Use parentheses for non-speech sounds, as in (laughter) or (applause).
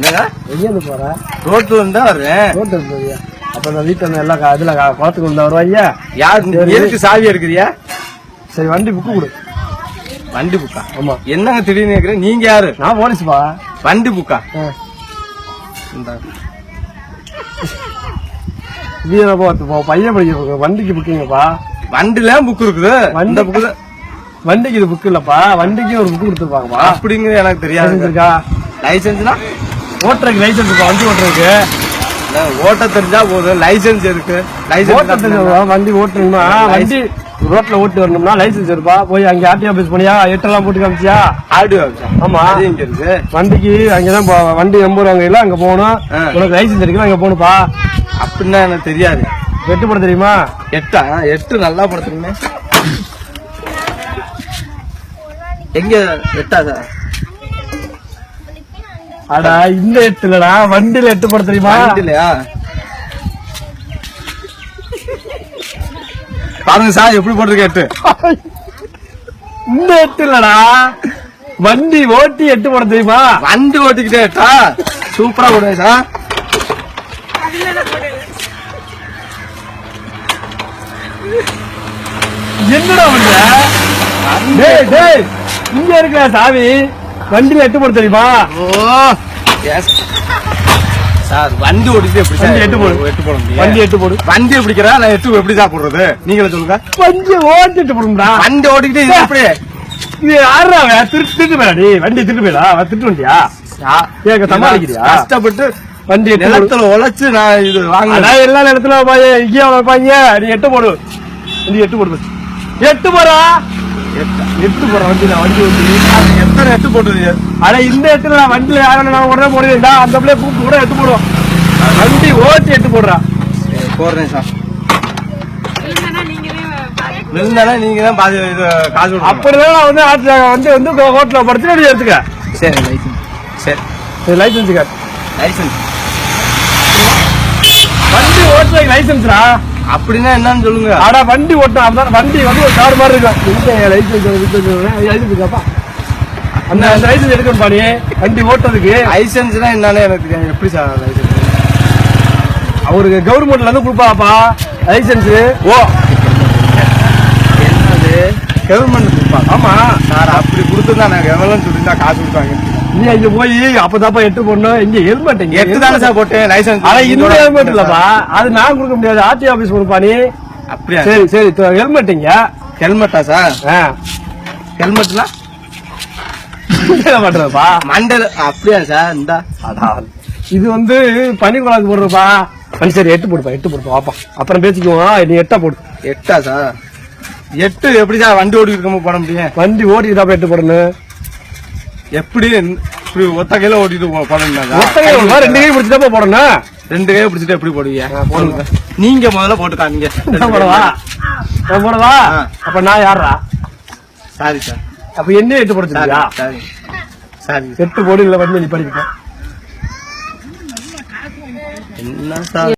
என்னங்க? எங்கேருந்து போற? ரோட்ல இருந்தா வர்றேன். ரோட்டு போறியா? அப்ப இந்த வீட்டுல இருந்து கா- இதுல குளத்துக்கு வந்து வருவாங்க யார் எதுக்கு சாவி எடுக்கிறியா? சரி வண்டி புக்கு கொடு. வண்டி புக்கா? ஆமா. என்னங்க திடீர்னு கேக்குறேன் நீங்க யாரு? நான் போலீஸ்பா வண்டி புக்கா. வீர போ பையன் படிக்க வண்டிக்கு புக்கிங்கப்பா வண்டில புக் இருக்குது. வண்டி- புக்கு வண்டிக்கு இது புக்கு இல்லப்பா. வண்டிக்கு ஒரு புக்கு கொடுத்துருப்பாங்கப்பா. அப்படிங்கிறது எனக்கு தெரியாது. இருக்கா? லைசன்ஸ்னா? ஓட்டுறதுக்கு லைசன்ஸ் இருக்கா வண்டி ஓட்டுறதுக்கு. ஓட்ட தெரிஞ்சா போதும். லைசன்ஸ் இருக்கு. ஓட்ட லைசன்ஸ் தெரிஞ்சவங்க வண்டி ஓட்டணும்னா வண்டி ரோட்ல ஓட்டி வரணும்னா லைசன்ஸ் இருப்பா போய் அங்க ஆர்டி ஆபீஸ் போனியா? எட்டெல்லாம் போட்டு காமிச்சியா? ஆடியோ ஆமா. அது இங்க இருக்கு? வண்டிக்கு அங்கதான் வண்டி எண்பது ரூபாங்க இல்ல அங்க போகணும். உனக்கு லைசன்ஸ் இருக்குல்ல அங்க போகணும்ப்பா. அப்படின்னா எனக்கு தெரியாது. வெட்டு போட தெரியுமா? எட்டா? எட்டு நல்லா படுத்துருங்க எங்க எட்டா சார் அடா இந்த எட்டு இல்லடா வண்டியில எட்டு போட தெரியுமா? இல்லையா பாருங்க சார் எப்படி போட்டிருக்க எட்டு? இந்த எட்டு இல்லடா வண்டி ஓட்டி எட்டு போட தெரியுமா? வண்டி ஓட்டிக்கிட்டே எட்டா? சூப்பரா போடுவேன் சார். என்னடா பண்ற? டேய் டேய் இங்க இருக்கிற சாவி வண்டியில எட்டு போட தெரியுமா? சார் வண்டி ஓட்டிட்டு எப்படி சார் வண்டி எட்டு போடு. எட்டு போட முடியும் வண்டி எட்டு போடு. வண்டி பிடிக்கிறா நான் எட்டு எப்படி போடுறது? நீங்களே சொல்லுங்க. வண்டி ஓட்டி எட்டு போடும்டா. வண்டி இது எப்படி? இது யாரா? திருட்டு திருட்டு போயிடா வண்டி திருட்டு போயிடா திருட்டு வண்டியா? கேக்க சமாளிக்கிறியா? கஷ்டப்பட்டு வண்டி நிலத்துல உழைச்சு நான் இது அதான் எல்லா இடத்துல பாய் இங்கே வைப்பாங்க நீ எட்டு போடு. நீ எட்டு போடு. எட்டு போடா. எட்டு போற வண்டி நான் வண்டி ஓட்டி எத்தனை எட்டு போட்டுருது அட இந்த எட்டுல நான் வண்டியில யாரும் நான் உடனே போடுவேன்டா அந்த பிள்ளைய கூப்பிட்டு கூட எட்டு போடுவோம் வண்டி ஓட்டி எட்டு போடுறா போடுறேன் சார் இருந்தாலும் நீங்க தான் பாதி காசு அப்படிதான் நான் வந்து ஆட்டுல வந்து வந்து ஹோட்டல படுத்து நீ எடுத்துக்க சரி லைசன்ஸ் சரி இது லைசன்ஸ் கார்டு லைசன்ஸ் வண்டி ஓட்டுறதுக்கு லைசன்ஸ்ரா அப்படின்னா என்னன்னு சொல்லுங்க. ஆடா வண்டி ஓட்டும் அப்பதான் வண்டி வந்து ஒரு கார் மாதிரி இருக்கும். லைசன்ஸ் லைசன்ஸ் கேப்பா அந்த லைசன்ஸ் எடுக்கணும் பாடி வண்டி ஓட்டுறதுக்கு. லைசன்ஸ்னா என்னன்னு எனக்கு. எப்படி சார் லைசன்ஸ் அவருக்கு கவர்மெண்ட்ல இருந்து கொடுப்பாப்பா. லைசன்ஸ் ஓ. என்னது? கவர்மெண்ட் கொடுப்பாங்க. ஆமா. சார் அப்படி கொடுத்துருந்தா நாங்க எவ்வளவு சொல்லியிருந்தா காசு கொடுப்பாங்க. நீ அங்க போய் அப்பதாப்பா எட்டு போடணும். இங்க ஹெல்மெட் இங்க எட்டு தானே சார் போட்டேன் லைசன்ஸ் ஆனா இந்த ஹெல்மெட் இல்லப்பா. அது நான் கொடுக்க முடியாது. ஆர்டி ஆபீஸ் கொடுப்பா நீ. அப்படியா? சரி சரி ஹெல்மெட் இங்க. ஹெல்மெட்டா சார்? என்ன பண்றதுப்பா? மண்டல அப்படியா சார்? இந்த. இது வந்து பனி குழாக்கு போடுறப்பா. பனி சரி எட்டு போடுப்பா எட்டு போடுப்பா வாப்பா. அப்புறம் பேசிக்குவோம். நீ எட்டா போடு. எட்டா சார்? எட்டு எப்படி சார்? வண்டி ஓடி போட முடியும். வண்டி தான் எட்டு போடணும். எப்படி இப்படி ஒத்த கையில ஓட்டிட்டு போடணும் ஒத்த ரெண்டு கை பிடிச்சிட்டா போடணும். ரெண்டு கையை பிடிச்சிட்டு எப்படி போடுவீங்க? போடுங்க. நீங்க முதல்ல போட்டு காமிங்க. (laughs) போடவா? நான் போடவா. அப்ப நான் யாரா சாரி சார். அப்ப என்ன எட்டு போட சாரி எட்டு போடு இல்ல வந்து நீ படிக்க என்ன சார்